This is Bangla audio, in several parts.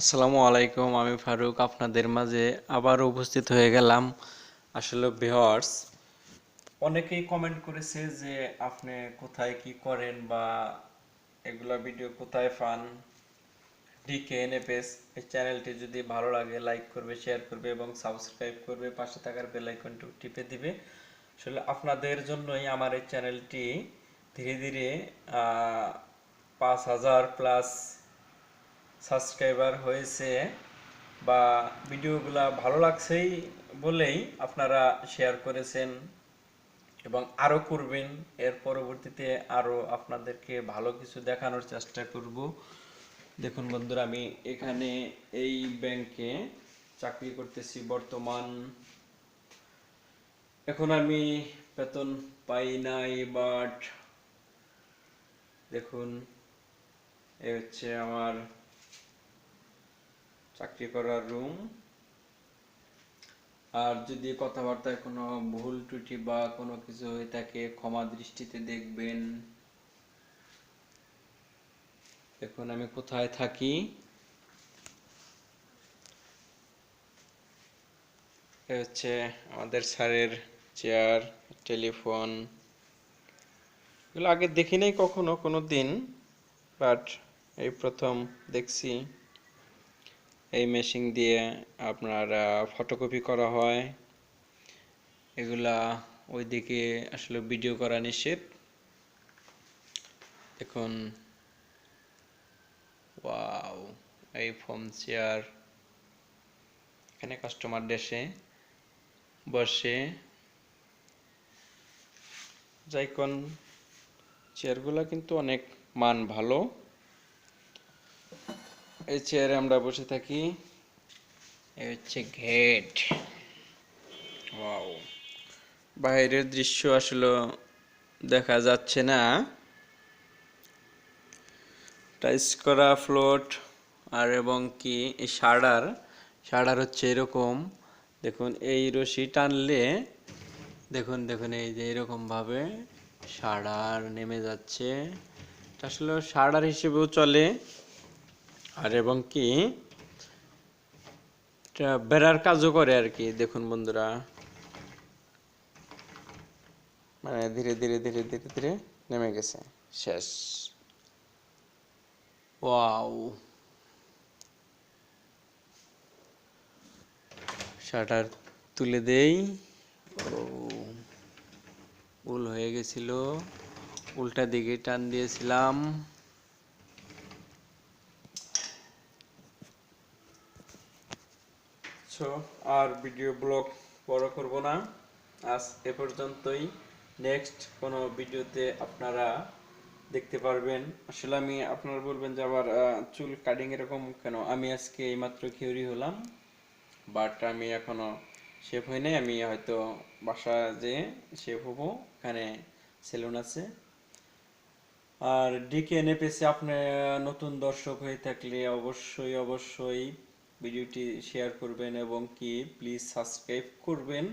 আসসালামু আলাইকুম, আমি ফারুক। আপনাদের মাঝে আবার উপস্থিত হয়ে গেলাম। আসলে ভিউয়ার্স অনেকেই কমেন্ট করেছে যে আপনি কোথায় কি করেন বা এগুলা ভিডিও কোথায় পান? ডিকে এনএফএস এই চ্যানেলটি যদি ভালো লাগে লাইক করবে শেয়ার করবে এবং সাবস্ক্রাইব করবে, পাশে থাকার বেল আইকনটি টিপে দিবে। আসলে আপনাদের জন্যই আমার এই চ্যানেলটি ধীরে ধীরে পাঁচ হাজার প্লাস সাবস্ক্রাইবার হয়েছে বা ভিডিওগুলা ভালো লাগছেই বলেই আপনারা শেয়ার করেছেন এবং আরও করবেন। এর পরবর্তীতে আরও আপনাদেরকে ভালো কিছু দেখানোর চেষ্টা করব। দেখুন বন্ধুরা, আমি এখানে এই ব্যাংকে চাকরি করতেছি বর্তমান। এখন আমি বেতন পাই নাই বাট দেখুন, এ হচ্ছে আমার চাকরি করার রুম আর যদি কথাবার্তায় কোনো ভুল ত্রুটি বা কোনো কিছু হয়ে থাকে, ক্ষমা দৃষ্টিতে দেখবেন। এখন আমি কোথায় থাকি। হচ্ছে আমাদের স্যারের চেয়ার টেলিফোন এগুলো আগে দেখি নাই কখনো, কোনো দিন বাট এই প্রথম দেখছি। এই মেশিন দিয়ে আপনার ফটোকপি করা হয়। এগুলা ওইদিকে আসলে ভিডিও করা নিষেধ। দেখুন ওয়াও এই ফোম চেয়ার এখানে কাস্টমার দেশে, বসে। যাইকন চেয়ারগুলো কিন্তু অনেক মান ভালো। এই চেয়ারে আমরা বসে থাকি। এই হচ্ছে গেট ওয়াও বাইরের দৃশ্য আসলে দেখা যাচ্ছে না। টাইস করা ফ্লোট আর এবং কি এই শার্ডার শার্ডার হচ্ছে এরকম। দেখুন এই রশি টানলে দেখুন দেখুন এই যে এরকম ভাবে শার্ডার নেমে যাচ্ছে। আসলে শার্ডার হিসেবেও চলে। আর এবং কি? বেড়ার কাজও করে আর কি, দেখুন বন্ধুরা। মানে ধীরে ধীরে ধীরে ধীরে ধীরে নেমে গেছে। শেষ। ওয়াও। শাটার তুলে দেই। ভুল হয়ে গেছিল। উল্টা দিকে টান দিয়েছিলাম। সো আর ভিডিও ব্লগ বড় করব না। আজ এ পর্যন্তই। নেক্সট কোনো ভিডিওতে আপনারা দেখতে পারবেন। আসলে আমি আপনারা বলবেন যে আবার চুল কাটিং এরকম কেন? আমি আজকে এইমাত্র খেউরি হলাম বাট আমি এখনও শেফ হই নাই। আমি হয়তো বাসা যে শেফ হব এখানে সেলুন আছে। আর ডিকে এনএপিএসে আপনি নতুন দর্শক হয়ে থাকলে অবশ্যই অবশ্যই ভিডিওটি শেয়ার করবেন এবং কি প্লিজ সাবস্ক্রাইব করবেন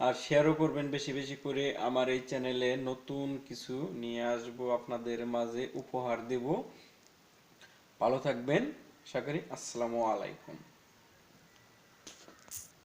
আর শেয়ারও করবেন বেশি বেশি করে। আমার এই চ্যানেলে নতুন কিছু নিয়ে আসব, আপনাদের মাঝে উপহার দেব। ভালো থাকবেন, আশা করি। আসসালামু আলাইকুম।